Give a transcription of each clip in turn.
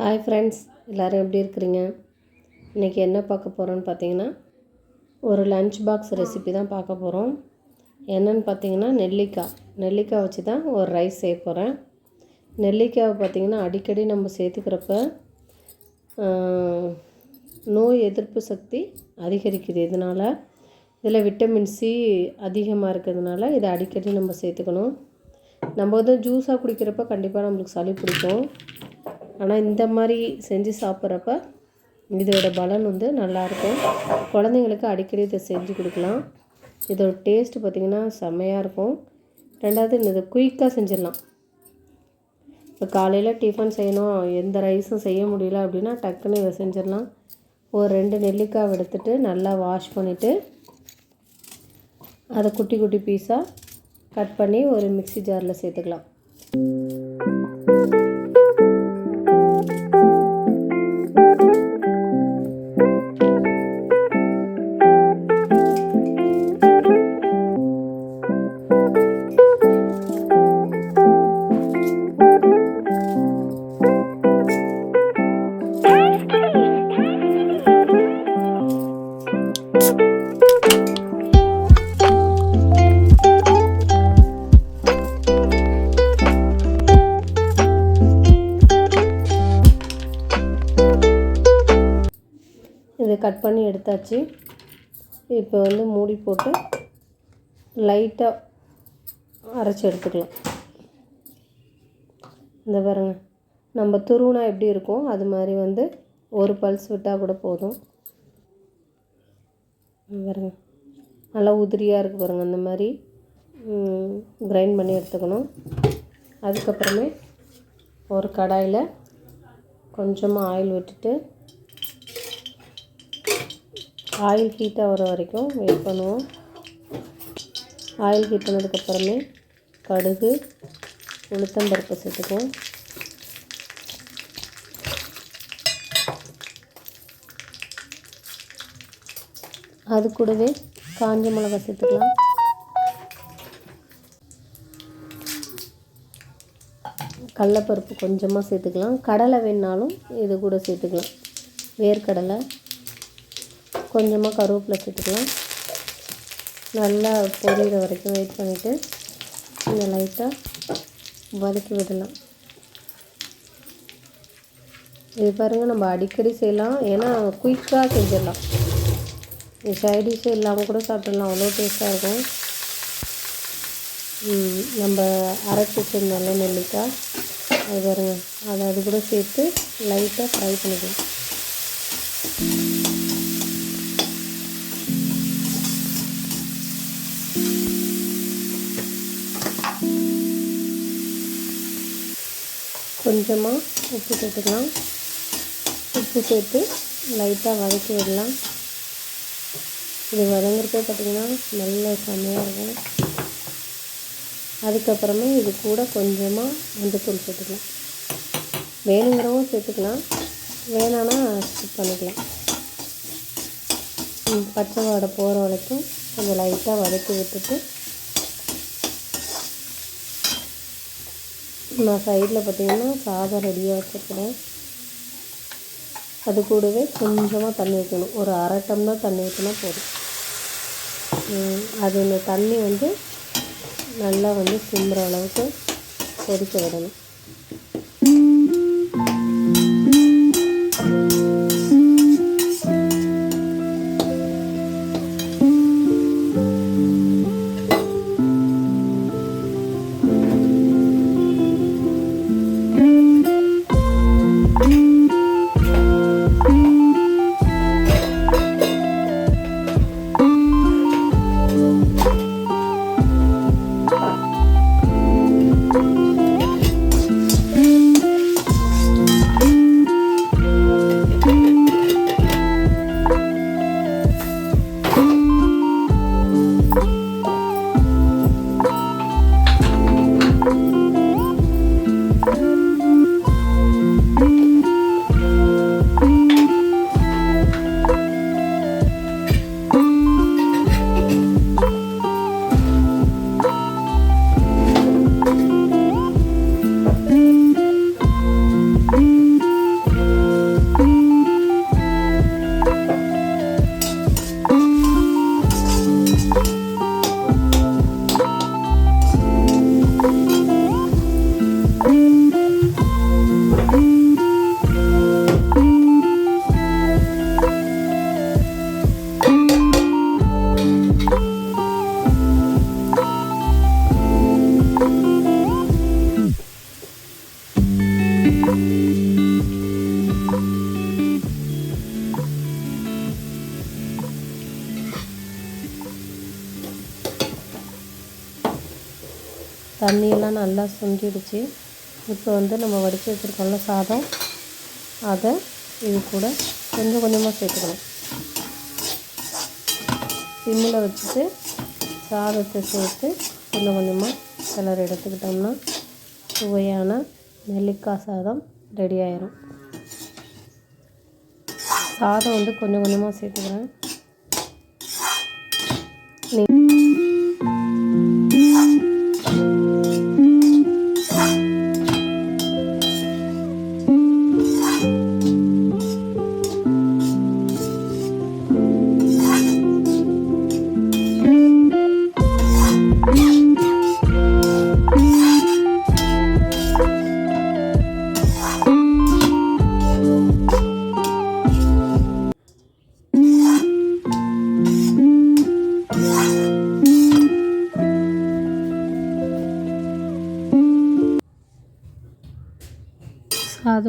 Hi friends எல்லோரும் எப்படி இருக்கிறீங்க? இன்றைக்கி என்ன பார்க்க போகிறோன்னு பார்த்தீங்கன்னா ஒரு லஞ்ச் பாக்ஸ் ரெசிபி தான் பார்க்க போகிறோம் என்னென்னு பார்த்தீங்கன்னா நெல்லிக்காய். நெல்லிக்காய் வச்சு தான் ஒரு ரைஸ் செய்ய போகிறேன் நெல்லிக்காவை பார்த்திங்கன்னா அடிக்கடி நம்ம சேர்த்துக்கிறப்ப நோய் எதிர்ப்பு சக்தி அதிகரிக்குது இதனால். இதில் விட்டமின் சி அதிகமாக இருக்கிறதுனால இதை அடிக்கடி நம்ம சேர்த்துக்கணும். நம்ம வந்து ஜூஸாக குடிக்கிறப்ப கண்டிப்பாக நம்மளுக்கு சளி பிடிக்கும். ஆனால் இந்த மாதிரி செஞ்சு சாப்பிட்றப்ப இதோட பலன் வந்து நல்லாயிருக்கும். குழந்தைங்களுக்கு அடிக்கடி இதை செஞ்சு கொடுக்கலாம். இதோட டேஸ்ட்டு பார்த்திங்கன்னா செம்மையாக இருக்கும். ரெண்டாவது இதை குயிக்காக செஞ்சிடலாம். இப்போ காலையில் டிஃபன் செய்யணும் எந்த ரைஸும் செய்ய முடியல அப்படின்னா டக்குன்னு இதை செஞ்சிடலாம். ஒரு ரெண்டு நெல்லிக்காய் எடுத்துட்டு நல்லா வாஷ் பண்ணிவிட்டு அதை குட்டி குட்டி பீஸாக கட் பண்ணி ஒரு மிக்ஸி ஜாரில் சேர்த்துக்கலாம். கட் பண்ணி எடுத்தாச்சு. இப்போ வந்து மூடி போட்டு லைட்டாக அரைச்சி எடுத்துக்கலாம். இந்த பாருங்க. நம்ம துருவுனா எப்படி இருக்கும்? அது மாதிரி வந்து ஒரு பல்ஸ் விட்டால் கூட போதும். பாருங்க. நல்லா உதிரியாக இருக்குது பாருங்கள் அந்த மாதிரி கிரைண்ட் பண்ணி எடுத்துக்கணும். அதுக்கப்புறமே ஒரு கடாயில் கொஞ்சமாக ஆயில் விட்டுட்டு ஆயில் ஹீட் ஆகிற வரைக்கும் வெயிட் பண்ணுவோம். ஆயில் ஹீட் பண்ணதுக்கப்புறமே கடுகு உளுத்தம்பருப்பு சேர்த்துக்குவோம். அது கூடவே காஞ்ச மிளகாய் சேர்த்துக்கலாம். கடலைப்பருப்பு கொஞ்சமாக சேர்த்துக்கலாம். கடலை வேணாலும் இது கூட சேர்த்துக்கலாம். வேர்க்கடலை கொஞ்சமாக கருவேப்பிலை சேர்த்துக்கலாம். நல்லா பொரியிற வரைக்கும் வெயிட் பண்ணிவிட்டு இதை லைட்டாக வதக்கி விடலாம். இது பாருங்கள் நம்ம அடிக்கடி செய்யலாம். ஏன்னா குயிக்காக செஞ்சிடலாம். இது சைடிஷே இல்லாமல் கூட சாப்பிட்றலாம் அவ்வளோ டேஸ்ட்டாக இருக்கும். நம்ம அரைச்சி வச்சுருந்தோம்ல நெல்லிக்காய் அது பாருங்கள் அதை அது கூட சேர்த்து லைட்டாக ஃப்ரை பண்ணிக்கலாம். கொஞ்சமாக உப்பு சேர்த்துக்கலாம் உப்பு சேர்த்து லைட்டாக வதக்கி விடலாம். இது வதங்குறப்ப பார்த்திங்கன்னா நல்ல செம்மையாக இருக்கும். அதுக்கப்புறமே இது கூட கொஞ்சமாக மஞ்சத்தூள் சேர்த்துக்கலாம். வேணுங்கிறவும் சேர்த்துக்கலாம். வேணான்னா ஸ்கிப் பண்ணிக்கலாம். பச்சை வாடை போகிற வரைக்கும் கொஞ்சம் லைட்டாக வதக்கி விட்டுட்டு நான் சைடில் பார்த்தீங்கன்னா சாதம் ரெடியாக வச்சுருக்கிறேன். அது கூடவே கொஞ்சமாக தண்ணி வைக்கணும் ஒரு அரை டம்ளர் தண்ணி ஊற்றினா போதும். அது இந்த தண்ணி வந்து நல்லா வந்து சிம்புற அளவுக்கு கொதிக்க விடணும். தண்ணியெல்லாம் நல்லா சுண்டிடுச்சு. இப்போ வந்து நம்ம வடித்து வச்சுருக்கோம்ல சாதம். அதை இது கூட கொஞ்சம் கொஞ்சமாக சேர்த்துக்கணும். சிம்மில் வச்சுட்டு சாதத்தை சேர்த்து கொஞ்சம் கொஞ்சமாக கிளறி எடுத்துக்கிட்டோம்னா சுவையான நெல்லிக்காய் சாதம் ரெடி ஆயிரும். சாதம் வந்து கொஞ்சம் கொஞ்சமாக சேர்த்துக்கிறேன்.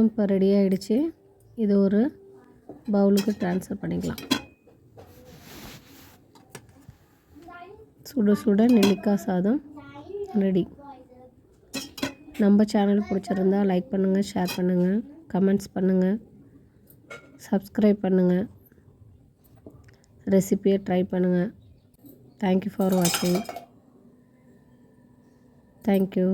இப்போ ரெடி ஆகிடுச்சு இது ஒரு பவுலுக்கு ட்ரான்ஸ்ஃபர் பண்ணிக்கலாம். சுட சுட நெல்லிக்காய் சாதம் ரெடி. நம்ம சேனல் பிடிச்சிருந்தா லைக் பண்ணுங்கள் ஷேர் பண்ணுங்கள் கமெண்ட்ஸ் பண்ணுங்கள் சப்ஸ்கிரைப் பண்ணுங்கள் ரெசிபியை ட்ரை பண்ணுங்கள் தேங்க்யூ ஃபார் வாட்சிங் தேங்க்யூ